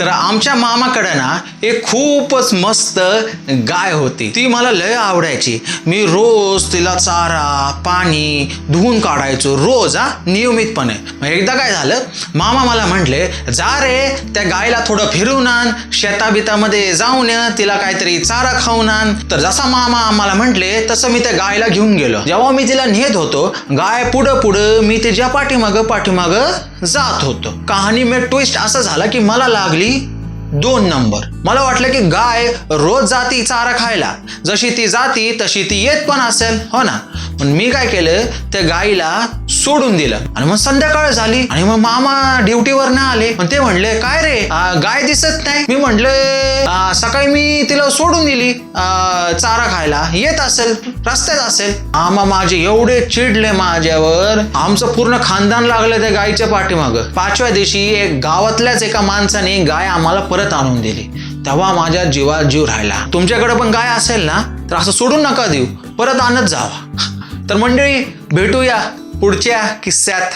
तर आमच्या मामाकडे ना एक खूपच मस्त गाय होती. ती मला लय आवडायची. मी रोज तिला चारा पाणी धुवून काढायचो रोज हा नियमितपणे. मग एकदा काय झालं मामा मला म्हटले जा रे त्या गायला थोडं फिरवून आण शेताबितामध्ये जाऊन तिला काहीतरी चारा खाऊन आण. तर जसा मामा आम्हाला म्हटले तसं मी त्या गायला घेऊन गेलो. जेव्हा मी तिला नेत होतो गाय पुढं पुढं मी तिच्या पाठीमागं पाठीमागं जात होतो. कहाणी मी ट्विस्ट असं झाला की मला लागली दोन नंबर. मला वाटलं की गाय रोज जाती चारा खायला. जशी ती जाती तशी ती येत पण असेल. हो ना? पण मी काय केलं त्या गाईला सोडून दिलं. आणि मग संध्याकाळ झाली आणि मग मामा ड्युटीवर ना आले. पण ते म्हणले काय रे गाय दिसत नाही. मी म्हटले सकाळी मी तिला सोडून दिली. चारा खायला. येत असेल रस्त्यात असेल. मामा माझे एवढे चिडले माझ्यावर. आमचं पूर्ण खानदान लागलं त्या गायीच्या पाठीमाग. पाचव्या दिवशी एक गावातल्याच एका माणसाने गाय आम्हाला परत आणून दिली. तेव्हा माझ्या जीवात जीव राहिला. तुमच्याकडे पण गाय असेल ना तर असं सोडून नका देऊ. परत आणत जावा. तर मंडळी भेटूया पुढच्या किस्स्यात.